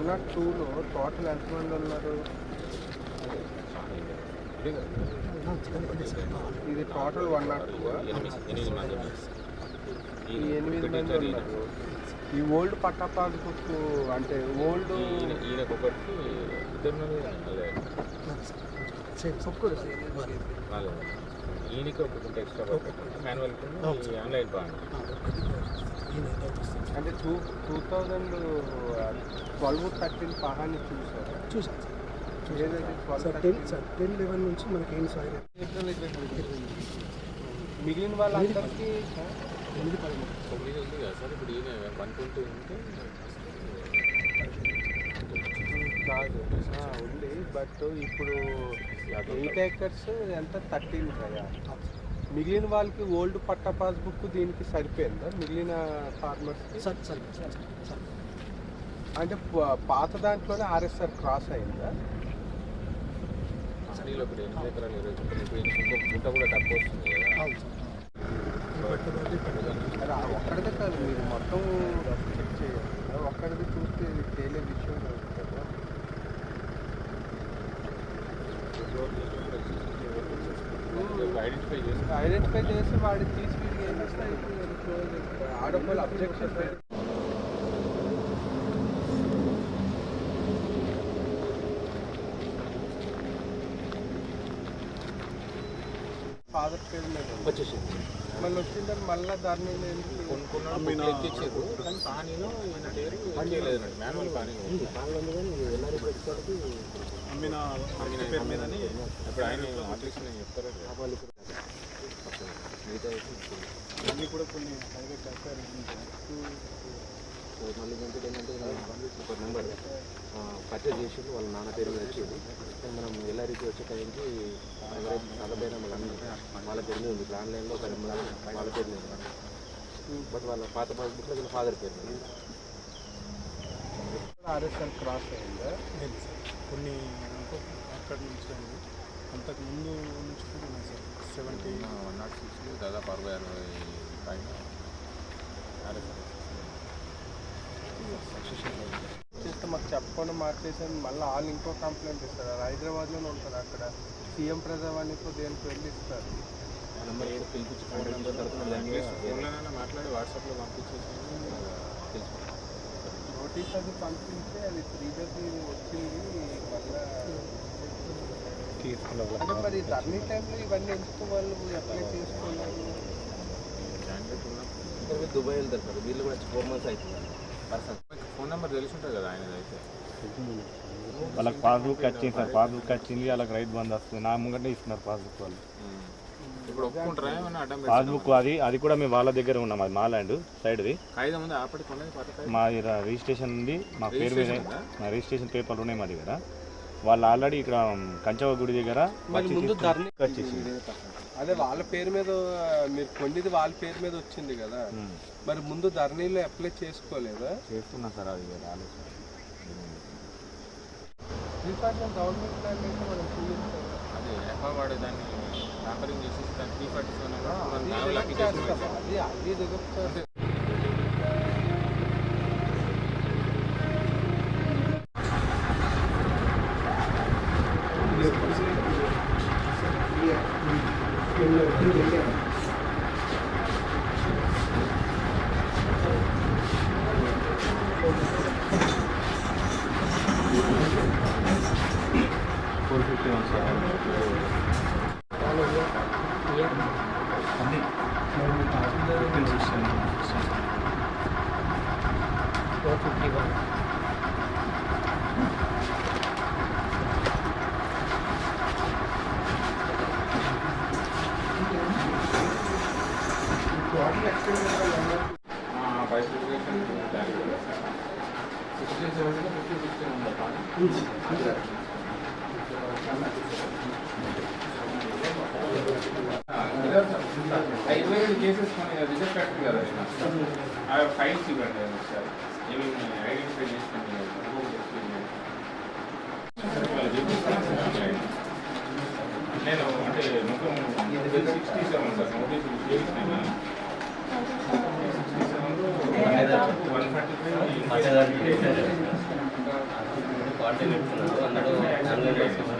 One not టూలో total ఎంతమంది ఉన్నారు? ఇది టోటల్ వన్ నాట్ టూ ఎనిమిది మంది ఉన్నారు. ఈ ఓల్డ్ పట్టాపాకు బుక్ అంటే ఓల్డ్ ఈయనకి ఒకటి ఎక్స్ట్రా ఆన్లైన్ బాగుంది అంటే two two thousand twelve thirteen పహాన్ని చూసారా? చూసాను sir. Ten sir ten eleven నుంచి మనకి ఏం సార్ మిగిలిన వాళ్ళందరికీ ఎనిమిది పదమూడు తొమ్మిది ఉంది కదా సార్ ఇప్పుడు ఈయన వన్ ట్వంటీ ఉంటే కాదు. ఆ, ఉంది బట్ ఇప్పుడు ఎయిట్ ఏకర్స్ ఎంత? థర్టీన్ కదా. మిగిలిన వాళ్ళకి ఓల్డ్ పట్టా పాస్బుక్ దీనికి సరిపోయిందా? మిగిలిన ఫార్మర్స్కి అంటే పాత దాంట్లోనే ఆర్ఎస్ఆర్ క్రాస్ అయిందా? ఒక్కడిదే కాదు మీరు మొత్తం చెక్ చేయాలి. ఒక్కడిది చూస్తే తేలే విషయం కాదు కదా ఐడెంటిఫై చేసి ఐడెంటిఫై చేసి వాడి తీసి వీడికి ఏం చేస్తే ఆడపిల్ల అబ్జెక్షన్ ఫాదర్ పేరు మీద ఉంది. వచ్చేసింది మళ్ళీ వచ్చిందని మళ్ళీ దాన్ని నేను కొనుక్కున్నాడు ఎక్కించారు కానీ పానీలో ఈయన పేరు చేయలేదు మాన్యువల్ పానీ అమ్మిన అమ్మిన పేరు మీదని ఇప్పుడు ఆయన అప్లికేషన్ చెప్తారు మిగతా కూడా కొన్ని హైవే కట్టారు మళ్ళీ ఇంకోటి ఏంటంటే ఒక నెంబర్ పర్చేజ్ చేసి వాళ్ళ నాన్న పేరు మీద వచ్చింది మనం ఎలా రీతి వచ్చే టైంకి నలభై నెంబర్ అన్ని వాళ్ళ పేరు మీద ఉంది ఇప్పుడు ఆన్లైన్లో ఒక నెంబర్ వాళ్ళ పేరు మీద బట్ వాళ్ళ పాత పాస్బుక్లో వీళ్ళ ఫాదర్ పేరు మీద ఆర్ఎస్ఎల్ క్రాస్ అయిందా లేదు సార్ కొన్ని అక్కడి నుంచి అండి అంతకు ముందు నుంచి కూడా ఉన్నాయి sir seventy one nought six దాదాపు అరవై అరవై పైన. ఆర్ఎస్ఎల్ చేస్తే మాకు చెప్పకుండా మార్చేసాను మళ్ళీ వాళ్ళు ఇంకో కంప్లైంట్ ఇస్తారు. అది హైదరాబాద్లోనే ఉంటుంది అక్కడ. సీఎం ప్రజావాణికి దేనికి వెళ్ళి ఇస్తారు? మాట్లాడి వాట్సాప్లో పంపించేసి నోటీస్ అది పంపిస్తే అది త్రీ డేస్ వచ్చింది. మళ్ళీ అంటే మరి ధర్నీ టైంలో ఇవన్నీ ఎందుకు వాళ్ళు అప్లై చేసుకున్నారు? దుబాయ్ వెళ్తారు సార్ వీళ్ళు కూడా ఫోర్ మంత్స్ అవుతుంది ఫోన్ నెంబర్ తెలిసి ఉంటుంది కదా ఆయనది అయితే. వాళ్ళకి పాస్బుక్ వచ్చింది సార్ పాస్బుక్ వచ్చింది వాళ్ళకి రైతు బంధు వస్తుంది. నా ముంగటే ఇస్తున్నారు పాస్బుక్ వాళ్ళు. ఇప్పుడు ఒప్పుకుంటారా ఏమన్నా అడ్డం పాస్బుక్ అది అది కూడా మేము వాళ్ళ దగ్గర ఉన్నాం అది మా ల్యాండ్ సైడ్ది కాగితం ఉంది? మా రిజిస్ట్రేషన్ ఉంది మా పేరు మీద? మా రిజిస్ట్రేషన్ పేపర్లు ఉన్నాయి మా దగ్గర. వాళ్ళు ఆల్రెడీ ఇక్కడ కంచవ గుడి దగ్గర మరి అదే వాళ్ళ పేరు మీద మీరు కొన్నిది వాళ్ళ పేరు మీద వచ్చింది కదా. మరి ముందు ధర్నీలో అప్లై చేసుకోలేదా? చేస్తున్నా సార్ అది ఆలోచన డిపార్ట్మెంట్ గవర్నమెంట్ అయితే మనం అదే. ఎఫ్ఆ వాడే దాన్ని ట్యాంపరింగ్ చేసేసి దాన్ని త్రీ ఫార్టీ సెవెన్ అది. మనం రిజెక్ట్ అప్లికేషన్ చేస్తాం. అది అది రిజెక్ట్ చేస్తాం. ఫోర్ ఫిఫ్టీ వన్ సార్ బైసిఫికేషన్ సిక్స్టీన్ సెవెంటీన్ ఫిఫ్టీ సిక్స్టీన్ ఉందా పానీ ఐదు ఏడు కేసెస్ రిజర్వ్ అయింది కదా ఆ ఫైల్స్ ఇవ్వండి సార్ ఏమేమి ఐడెంటిఫై చేసుకోండి నేను అంటే మొత్తం సిక్స్టీ సెవెన్ సార్ నోటీస్ చేసినా సిక్స్టీ సెవెన్లో one forty five real assembly tax